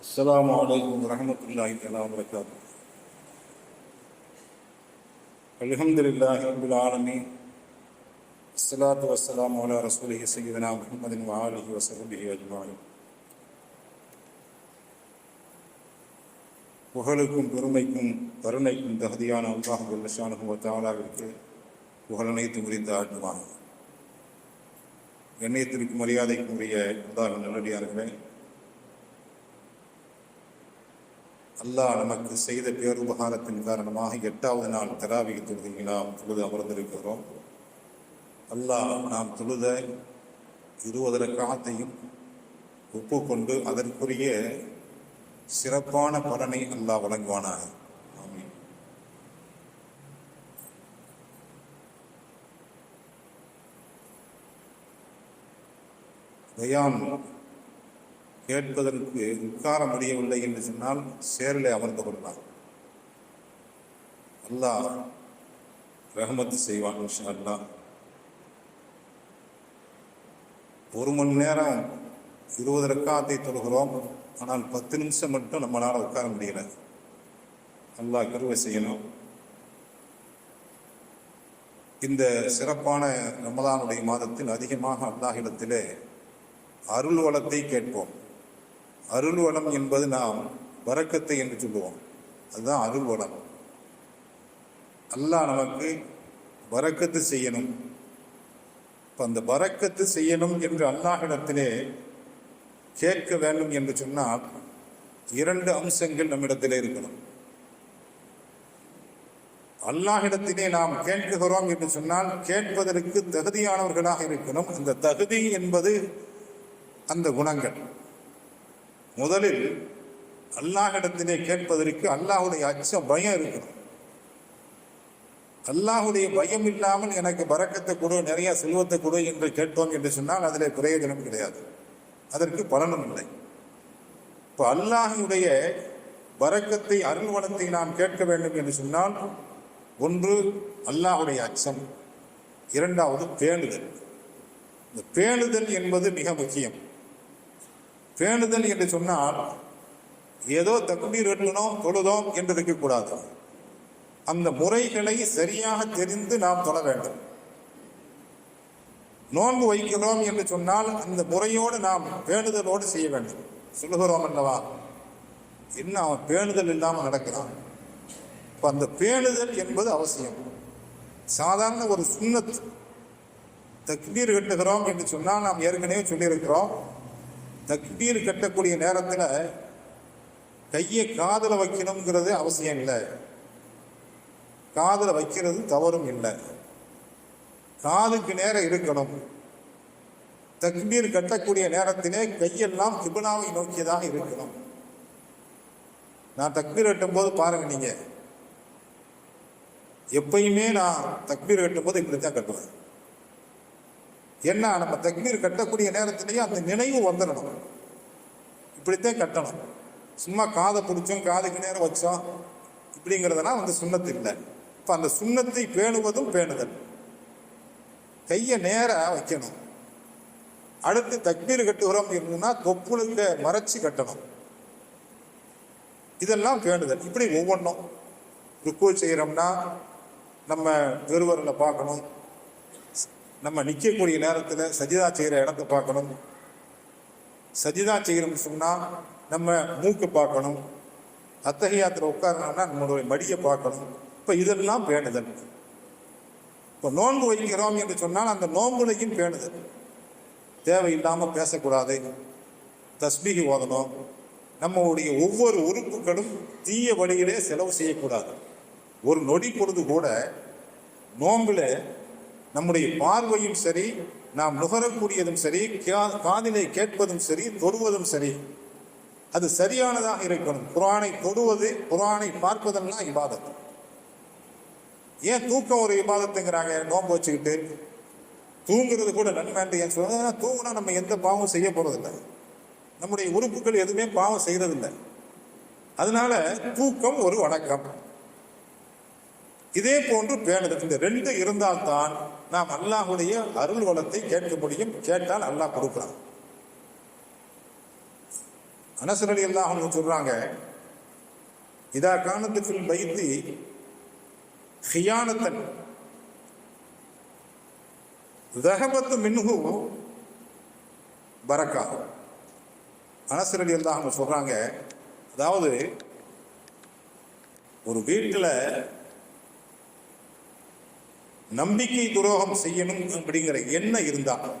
السلام عليكم ورحمة الله تعالى وبركاته الحمد لله رب العالمين الصلاة والسلام على رسوله سيدنا محمد وآله وصحبه أجمعين புகழுக்கும் பெருமைக்கும் கருணைக்கும் தகுதியான அல்லாஹ் வல்லஷானு தாலாவிற்கு புகழனைத்து முறிந்த ஆட்டுவாங்க கண்ணியத்திற்கு மரியாதைக்கும் உரிய நல்லடியாக நல்லடியார்களே. அல்லாஹ் நமக்கு செய்த பேருபகாரத்தின் காரணமாக எட்டாவது நாள் தராவிக தொழுகையை நாம் தொழுது அமர்ந்திருக்கிறோம். அல்லாஹ் நாம் தொழுத இருபது காலத்தையும் ஒப்புக்கொண்டு அதற்குரிய சிறப்பான பலனை அல்லாஹ் வழங்குவானாக ஆமீன் பயான் கேட்பதற்கு உட்கார முடியவில்லை என்று சொன்னால் சேரலை அமர்ந்து கொண்டார் அல்லாஹ் ரஹமத்து செய்வான் அல்லா அல்லாஹ் ஒரு மணி நேரம் இருபது ரக்காத்தை தொழுகிறோம். ஆனால் பத்து நிமிஷம் மட்டும் நம்மளால் உட்கார முடியல. அல்லாஹ் கருவை செய்யணும். இந்த சிறப்பான ரமதானுடைய மாதத்தில் அதிகமாக அல்லாஹிடத்திலே அருள் வளத்தை கேட்போம். அருள் வளம் என்பது நாம் வரக்கத்தை என்று சொல்லுவோம். அதுதான் அருள் வளம் அல்லாஹ் நமக்கு வரக்கத்து செய்யணும். இப்போ அந்த வரக்கத்து செய்யணும் என்று அல்லாஹிடத்திலே கேட்க வேண்டும் என்று சொன்னால் இரண்டு அம்சங்கள் நம்மிடத்திலே இருக்கணும். அல்லாஹிடத்திலே நாம் கேட்கிறோம் என்று சொன்னால் கேட்பதற்கு தகுதியானவர்களாக இருக்கணும். அந்த தகுதி என்பது அந்த குணங்கள். முதலில் அல்லாஹிடத்திலே கேட்பதற்கு அல்லாஹுடைய அச்ச பயம் இருக்கணும். அல்லாஹுடைய பயம் இல்லாமல் எனக்கு பறக்கத்தை கொடு நிறைய செல்வத்தை கொடு என்று கேட்டோம் என்று சொன்னால் அதில் பிரயோஜனம் கிடையாது. அதற்கு பலனும் இல்லை. இப்போ அல்லாஹுடைய பறக்கத்தை அருள் வளத்தை நாம் கேட்க வேண்டும் என்று சொன்னால் ஒன்று அல்லாஹுடைய அச்சம். இரண்டாவது பேணுதல். இந்த பேணுதல் என்பது மிக முக்கியம். பேணுதல் என்று சொன்னால் ஏதோ தக்பீர் வெட்டணும் தொழுதோம் என்று இருக்கக்கூடாது அந்த முறைகளை சரியாக தெரிந்து நாம் தொழ வேண்டும். நோன்பு வைக்கிறோம் என்று சொன்னால் அந்த முறையோடு நாம் பேணுதலோடு செய்ய வேண்டும். சொல்லுகிறோம் அல்லவா? என்ன அவன் பேணுதல் இல்லாமல் நடக்கிறான்? இப்போ அந்த பேணுதல் என்பது அவசியம். சாதாரண ஒரு சுண்ணத் தக்பீர் கட்டுகிறோம் என்று சொன்னால் நாம் ஏற்கனவே சொல்லியிருக்கிறோம் தக்பீர் கட்டக்கூடிய நேரத்தில் கையை காதில் வைக்கணுங்கிறது அவசியம் இல்லை. காதில் வைக்கிறது தவறும் இல்லை. காதுக்கு நேரம் இருக்கணும். தக்பீர் கட்டக்கூடிய நேரத்திலே கையெல்லாம் கிபுனாவை நோக்கியதாக இருக்கணும். நான் தக்பீர் கட்டும்போது பாருங்க நீங்கள் எப்பயுமே நான் தக்பீர் கட்டும்போது இப்படி தான் கட்டுவேன். என்ன நம்ம தக்பீர் கட்டக்கூடிய நேரத்திலேயே அந்த நினைவு வந்துடணும். இப்படித்தான் கட்டணும். சும்மா காதை பிடிச்சோம் காதுக்கு நேரம் வச்சோம் இப்படிங்கிறதெல்லாம் வந்து சுண்ணத்து இல்லை. இப்போ அந்த சுண்ணத்தை பேணுவதும் பேணுதல். கையை நேராக வைக்கணும். அடுத்து தக்பீர் கட்டுகிறோம் இருந்ததுன்னா தொப்புளுக்கு மறைச்சி கட்டணும். இதெல்லாம் பேணுதல். இப்படி ஒவ்வொன்றும் ருக்கு செய்கிறோம்னா நம்ம வெறுவரில் பார்க்கணும். நம்ம நிற்கக்கூடிய நேரத்தில் சஜிதா செய்கிற இடத்த பார்க்கணும். சஜிதா செய்கிறோம்னு சொன்னால் நம்ம மூக்கு பார்க்கணும். அத்தகையாத்தில் உட்காரணும்னா நம்மளுடைய மடியை பார்க்கணும். இப்போ இதெல்லாம் பேணுதல். இப்போ நோன்பு வைக்கிறோம் என்று சொன்னால் அந்த நோன்புலையும் பேணுதல். தேவையில்லாமல் பேசக்கூடாது. தஸ்மிகி ஓதணும். நம்மளுடைய ஒவ்வொரு உறுப்புகளும் தீய வழியிலே செலவு செய்யக்கூடாது. ஒரு நொடி பொழுது கூட நோம்பில் நம்முடைய பார்வையும் சரி நாம் நுகரக்கூடியதும் சரி காதிலே கேட்பதும் சரி தொடுவதும் சரி. அது சரியானதாக இருக்கணும். குரானை தொடுவது குரானை பார்ப்பதெல்லாம் இபாதத். ஏன் தூக்கம் ஒரு இபாதத்துங்கிறாங்க? நோம்பு வச்சுக்கிட்டு. தூங்குறது கூட நன்மைன்ட்டு ஏன் சொல்லுவாங்க தூங்கினா நம்ம எந்த பாவம் செய்ய போறதில்லை. நம்முடைய உறுப்புகள் எதுவுமே பாவம் செய்யறதில்லை அதனால தூக்கம் ஒரு வணக்கம். இதே போன்று பேணுதல் இந்த ரெண்டு இருந்தால்தான் நாம் அல்லாஹுடைய அருள் வளத்தை கேட்க முடியும். கேட்டால் அல்லாஹ் கொடுக்கிறான் அனசரடி அல்லாஹ் சொல்றாங்க இதா காணத்துக்குள் வைத்து ஹியானத்தன் தகபத்து மின்ஹு பரக்கா அனசரடி அல்லாஹ் சொல்றாங்க அதாவது ஒரு வீட்டில் நம்பிக்கை துரோகம் செய்யணும் அப்படிங்கிற எண்ணம் இருந்தால்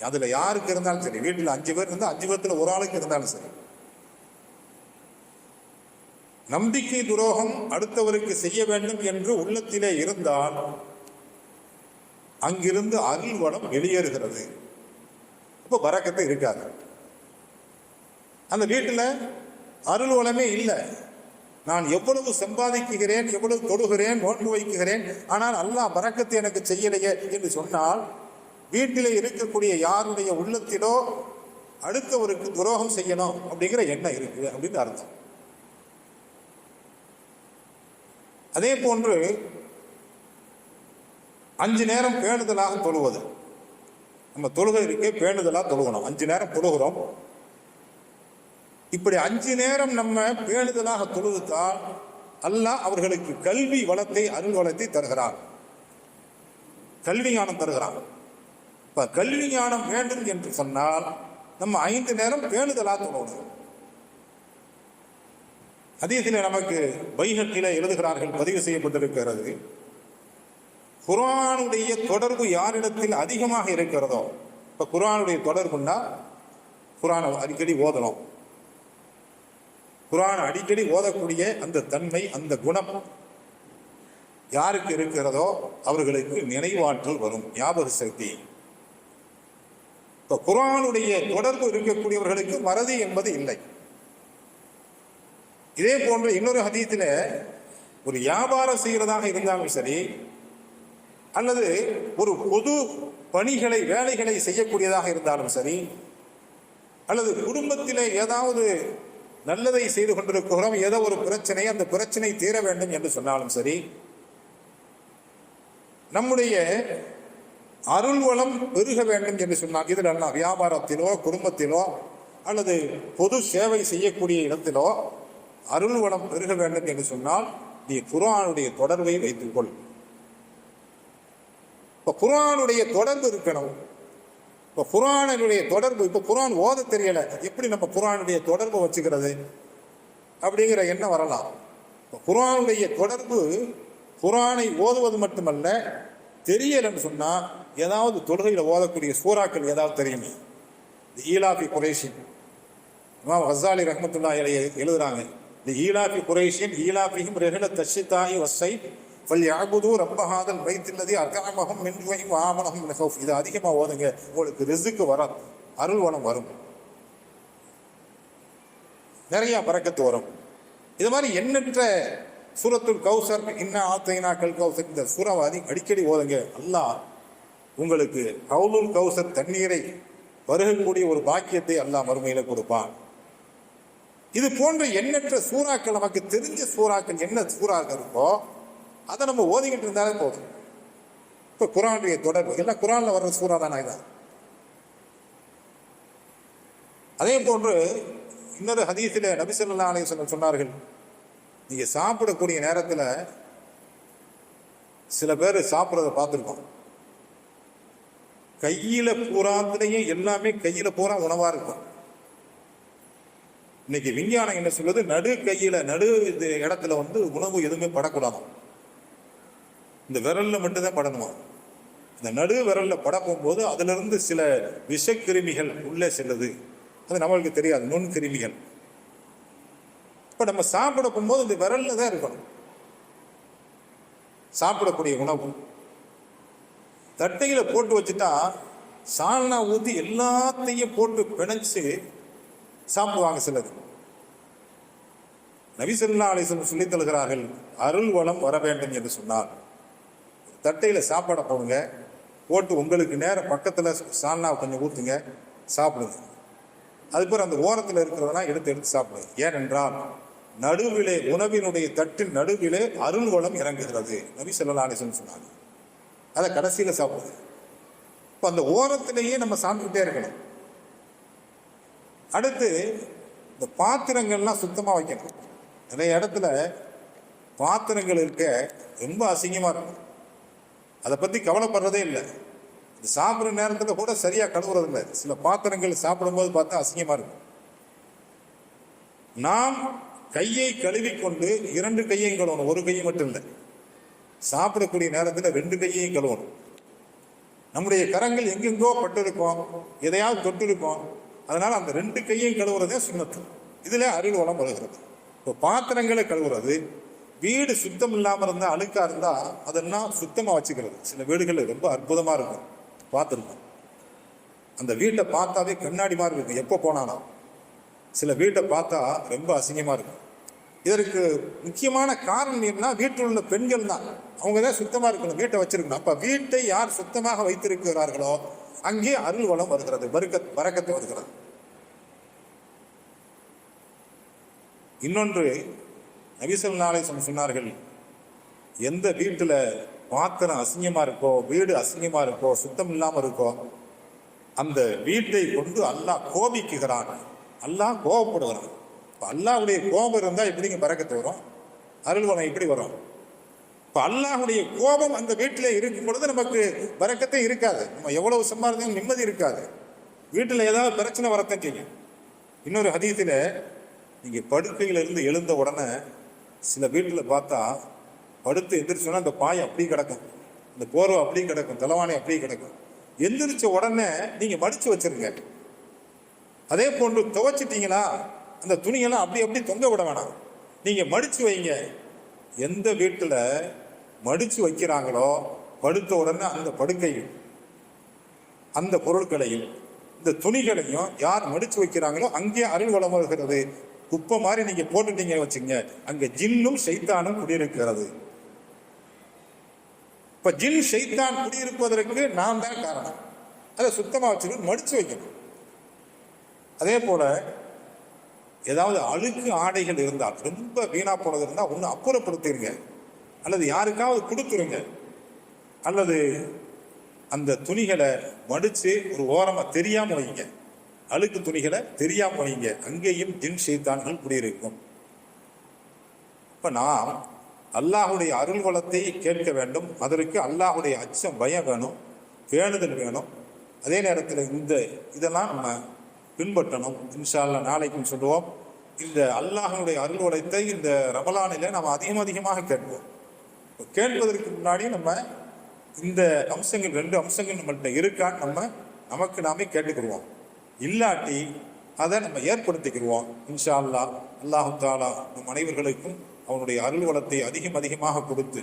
அதுல யாருக்கு இருந்தாலும் சரி வீட்டில் அஞ்சு பேர் இருந்தால் அஞ்சு பேர்த்துல ஒரு ஆளுக்கு இருந்தாலும் சரி. நம்பிக்கை துரோகம் அடுத்தவருக்கு செய்ய வேண்டும் என்று உள்ளத்திலே இருந்தால் அங்கிருந்து அருள் வளம் வெளியேறுகிறது. அப்போ பறக்கத்தை இருக்காது. அந்த வீட்டில் அருள் வளமே இல்லை. நான் எவ்வளவு சம்பாதிக்குகிறேன் எவ்வளவு தொடுகிறேன் நோன்பு வைக்குகிறேன் ஆனால் அல்லாஹ் பறக்கத்தை எனக்கு செய்யலையே என்று சொன்னால் வீட்டிலே இருக்கக்கூடிய யாருடைய உள்ளத்திலோ அடுத்தவருக்கு துரோகம் செய்யணும் அப்படிங்கிற எண்ணம் இருக்குது அப்படின்னு அர்த்தம். அதே போன்று அஞ்சு நேரம் பேணுதலாக தொழுவது. நம்ம தொழுகை இருக்கே பேணுதலாக தொழுகணும். அஞ்சு நேரம் தொழுகிறோம். இப்படி அஞ்சு நேரம் நம்ம பேணுதலாக தொழுதுத்தால் அல்லாஹ் அவர்களுக்கு கல்வி வளத்தை அருள் வளத்தை தருகிறார் கல்வி ஞானம் தருகிறான். இப்ப கல்வி ஞானம் வேண்டும் என்று சொன்னால் நம்ம ஐந்து நேரம் பேணுதலாக தொழணும் அதீதில் நமக்கு பைகட்டில எழுதுகிறார்கள் பதிவு செய்யப்பட்டிருக்கிறது. குரானுடைய தொடர்பு யாரிடத்தில் அதிகமாக இருக்கிறதோ இப்ப குரானுடைய தொடர்புன்னா குரானை அடிக்கடி ஓதணும். குரான் அடிக்கடி ஓதக்கூடிய அந்த தன்மை அந்த குணம் யாருக்கு இருக்கிறதோ அவர்களுக்கு நினைவாற்றல் வரும். ஞாபக சக்தி. இப்போ குரானுடைய தொடர்பு இருக்கக்கூடியவர்களுக்கு மறதி என்பது இல்லை. இதே போன்ற இன்னொரு ஹதீத்தில் ஒரு வியாபாரம் செய்கிறதாக இருந்தாலும் சரி அல்லது ஒரு பொது பணிகளை வேலைகளை செய்யக்கூடியதாக இருந்தாலும் சரி அல்லது குடும்பத்திலே ஏதாவது நல்லதை செய்து கொண்டிருக்கிறோம். ஏதோ ஒரு பிரச்சனை அந்த பிரச்சனை தீர வேண்டும் என்று சொன்னாலும் சரி நம்முடைய அருள் வளம் பெருக வேண்டும் என்று சொன்னால் இதில் என்ன வியாபாரத்திலோ குடும்பத்திலோ அல்லது பொது சேவை செய்யக்கூடிய இடத்திலோ அருள் வளம் பெருக வேண்டும் என்று சொன்னால் நீ குரானுடைய தொடர்பை வைத்துக்கொள். இப்போ குரானுடைய தொடர்பு இருக்கணும். இப்போ குரானுடைய தொடர்பு இப்போ குரான் ஓத தெரியல. எப்படி நம்ம குரானுடைய தொடர்பு வச்சுக்கிறது? அப்படிங்கிற எண்ணம் வரலாம். இப்போ குரானுடைய தொடர்பு குரானை ஓதுவது மட்டுமல்ல தெரியலன்னு சொன்னால் ஏதாவது தொழுகையில் ஓதக்கூடிய சூறாக்கள் ஏதாவது தெரியுமே? இந்த ஈலாபி குரேஷின். இமாம் ஹசாலி ரஹமத்துல்லா எழுதுறாங்க. இந்த ஈலாபி குரேஷின் ஈலாபியும் ரெகுல தஷித்தாயி வசை வல் யாபுது ரப்பஹாதல் வைத்தில்லதி அகாமகம் மின்வை வாமனகம் மினகௌஃப் இது அதிகமாக ஓதுங்க. உங்களுக்கு ரிசுக்கு வராது. அருள்வனம் வரும். நிறைய பறக்கத்து வரும். இது மாதிரி எண்ணற்ற சூரத்துல் கௌசர் இன்ன ஆத்தைனாக்கள் கௌசர். இந்த சூறாவாதி அடிக்கடி ஓதுங்க. அல்லாஹ் உங்களுக்கு கவுலுல் கௌசர் தண்ணீரை வருகக்கூடிய ஒரு பாக்கியத்தை அல்லாஹ் மறுமையில் கொடுப்பான். இது போன்ற எண்ணற்ற சூறாக்கள் நமக்கு தெரிஞ்ச சூறாக்கள் என்ன சூறாக்கள் இருக்கோ அதை நம்ம ஓதிக்கிட்டு இருந்தாலே போதும். இப்போ குரானுடைய தொடர்பு. எல்லாம் குரானில் வர்ற சூறா தானே இதான் அதே போன்று இன்னொரு ஹதீஸில் நபிசல்லா அலையம் சொன்னார்கள் நீங்கள் சாப்பிடக்கூடிய நேரத்தில் சில பேர் சாப்பிட்றத பார்த்துருக்கோம். கையில் பூராத்துலேயும் எல்லாமே கையில் பூரா உணவாக இருக்கும். இன்னைக்கு விஞ்ஞானம் என்ன சொல்லுது? நடு கையில் நடு இது இடத்துல வந்து உணவு எதுவுமே படக்கூடாதான் இந்த விரலில் மட்டும்தான் படணுமா? இந்த நடு விரலில் பட போகும்போது அதிலிருந்து சில விஷக்கிருமிகள் உள்ளே செல்லுது. அது நம்மளுக்கு தெரியாது நுண் கிருமிகள் இப்போ நம்ம சாப்பிட போகும்போது இந்த விரலில் தான் இருக்கணும். சாப்பிடக்கூடிய உணவு. தட்டையில் போட்டு வச்சுட்டா சால்னா ஊற்றி எல்லாத்தையும் போட்டு பிணைச்சு சாப்பிடுவாங்க சிலது நபிசல்லா அலிசன் சொல்லித் தருகிறார்கள் அருள் வளம் வர வேண்டும் என்று சொன்னார் தட்டையில் சாப்பாடை போடுங்க. போட்டு உங்களுக்கு நேரம் பக்கத்தில் சால்னா கொஞ்சம் ஊற்றுங்க சாப்பிடுங்க. அதுக்கப்புறம் அந்த ஓரத்தில் இருக்கிறதெல்லாம் எடுத்து எடுத்து சாப்பிடுங்க. ஏனென்றால் நடுவிலே உணவினுடைய தட்டின் நடுவிலே அருள்வளம் இறங்குகிறது. நபி சொல்லலா அலிசன் சொன்னாங்க. அதை கடைசியில் சாப்பிடுது இப்போ அந்த ஓரத்திலேயே நம்ம சாப்பிட்டுட்டே இருக்கணும். அடுத்து இந்த பாத்திரங்கள்லாம் சுத்தமாக வைக்கணும். நிறைய இடத்துல பாத்திரங்கள் இருக்க ரொம்ப அசிங்கமாக இருக்கும். அதை பற்றி கவலைப்படுறதே இல்லை. இது சாப்பிட்ற நேரத்தில் கூட சரியாக கழுவுறது இல்லை சில பாத்திரங்கள் சாப்பிடும்போது பார்த்தா அசிங்கமாக இருக்கும் நாம் கையை கழுவிக்கொண்டு இரண்டு கையையும் கழுவணும். ஒரு கையை மட்டும் இல்லை. சாப்பிடக்கூடிய நேரத்தில் ரெண்டு கையையும் கழுவணும். நம்முடைய கரங்கள் எங்கெங்கோ பட்டிருக்கோம். எதையாவது தொட்டிருக்கோம். அதனால் அந்த ரெண்டு கையையும் கழுவுறதே சுண்ணத்து. இதில் அருள் வளம் வருகிறது. இப்போ பாத்திரங்களை கழுவுறது வீடு சுத்தம் இல்லாமல் இருந்தால் அழுக்காக இருந்தால் அதெல்லாம் சுத்தமாக வச்சுக்கிறது. சில வீடுகள் ரொம்ப அற்புதமாக இருக்கும். பார்த்துருக்கோம் அந்த வீட்டை பார்த்தாவே கண்ணாடி மாதிரி இருக்கும். எப்போ போனாலும். சில வீட்டை பார்த்தா ரொம்ப அசிங்கமாக இருக்கும். இதற்கு முக்கியமான காரணம் என்ன வீட்டில் உள்ள பெண்கள் தான். அவங்க தான் சுத்தமாக இருக்கணும். வீட்டை வச்சிருக்கணும். அப்போ வீட்டை யார் சுத்தமாக வைத்திருக்கிறார்களோ அங்கே அருள் வளம் வருகிறது. பருக்க வரக்கத்து வருகிறது. இன்னொன்று நபிசல் சொன்னார்கள் எந்த வீட்டில் பாத்திரம் அசிங்கமாக இருக்கோ வீடு அசிங்கமாக இருக்கோ சுத்தம் இல்லாமல் இருக்கோ அந்த வீட்டை கொண்டு அல்லாஹ் கோபிக்குகிறான். அல்லாஹ் கோபப்படுகிறான். இப்போ அல்லாஹுடைய கோபம் இருந்தால் எப்படிங்க பறக்கத்து வரும்? அருள்வனம் எப்படி வரும். இப்போ அல்லாஹுடைய கோபம் அந்த வீட்டில் இருக்கும் பொழுது நமக்கு பறக்கத்தே இருக்காது. நம்ம எவ்வளவு சம்பாதித்தாலும் நிம்மதி இருக்காது. வீட்டில் ஏதாவது பிரச்சனை வரத்தான் செய்யும். இன்னொரு ஹதீத்தில் நீங்கள் படுக்கையிலிருந்து எழுந்த உடனே சில வீட்டில் பார்த்தா படுத்து எந்திரிச்சோன்னா அந்த பாய் அப்படியே கிடக்கும். இந்த போர்வை அப்படியே கிடக்கும். தலைவாணி அப்படியே கிடக்கும். எந்திரிச்ச உடனே நீங்கள் மடித்து வச்சுருங்க. அதே போன்று துவைச்சிட்டிங்களா அந்த துணியெல்லாம் அப்படி அப்படி தொங்க விட வேணாம். நீங்கள் மடித்து வைங்க. எந்த வீட்டில் மடித்து வைக்கிறாங்களோ படுத்த உடனே அந்த படுக்கையும் அந்த பொருட்களையும் இந்த துணிகளையும் யார் மடித்து வைக்கிறாங்களோ அங்கே அருள் வளம் வருகிறது குப்பை மாதிரி நீங்க போட்டுட்டீங்க வச்சுங்க. அங்க ஜின்னும் சைத்தானும் குடியிருக்கிறது. இப்ப ஜின் சைத்தான் குடியிருப்பதற்கு நான் தான் காரணம். அதை சுத்தமா வச்சுக்கணும் மடிச்சு வைக்கணும். அதே போல ஏதாவது அழுக்கு ஆடைகள் இருந்தால் ரொம்ப வீணா போனது இருந்தால் ஒன்று அப்புறப்படுத்திடுங்க அல்லது யாருக்காவது கொடுத்துருங்க. அல்லது அந்த துணிகளை மடித்து ஒரு ஓரமாக தெரியாமல் வைங்க. அழுக்கு துணிகளை தெரியாம வைங்க. அங்கேயும் ஜின் சைத்தான்கள் குடியிருக்கும். இப்ப நாம் அல்லாஹுடைய அருள் வளத்தை கேட்க வேண்டும். அதற்கு அல்லாஹுடைய அச்சம் பயம் வேணும் வேணுதல் வேணும். அதே நேரத்தில் இந்த இதெல்லாம் நம்ம பின்பற்றணும். இன்ஷா நாளைக்கும் சொல்லுவோம். இந்த அல்லாஹனுடைய அருள் உடைத்தை இந்த ரமலானில நம்ம அதிகம் அதிகமாக கேட்போம். இப்போ கேட்பதற்கு முன்னாடி நம்ம இந்த அம்சங்கள் ரெண்டு அம்சங்கள் நம்மள்ட்ட இருக்கான்னு நம்ம நமக்கு நாமே கேட்டுக்கிடுவோம் இல்லாட்டி அதை நம்ம ஏற்படுத்திக்கிடுவோம் இன்ஷா அல்லாஹ் அல்லாஹு தாலா நம் அனைவர்களுக்கும் அவனுடைய அருள் வளத்தை அதிகம் அதிகமாக கொடுத்து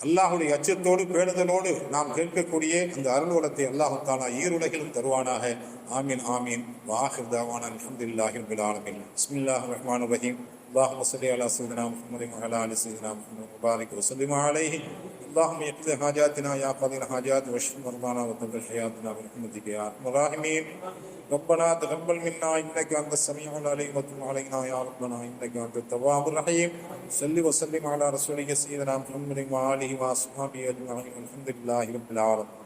அல்லாஹுடைய அச்சத்தோடு பேணுதலோடு நாம் கேட்கக்கூடிய அந்த அருள் வளத்தை அல்லாஹு தாலா ஈருலகிலும் தருவானாக ஆமீன் ஆமீன் வாஹிர் தாவான் அல்ஹம்துலில்லாஹி ரபில் ஆலமீன் பிஸ்மில்லாஹிர் ரஹ்மானிர் ரஹீம் اللهم صل على سيدنا محمد وعلى ال سيدنا محمد وبارك وسلم عليه اللهم يقضي حاجاتنا يا قاضي الحاجات واشف مرضانا وطهر حياتنا برحمتك يا ارحم الراحمين. ربنا تقبل منا إنك أنت السميع العليم وتب علينا يا ربنا إنك أنت التواب الرحيم. صل وسلم على رسولك سيدنا محمد وآله وأصحابه أجمعين والحمد لله رب العالمين.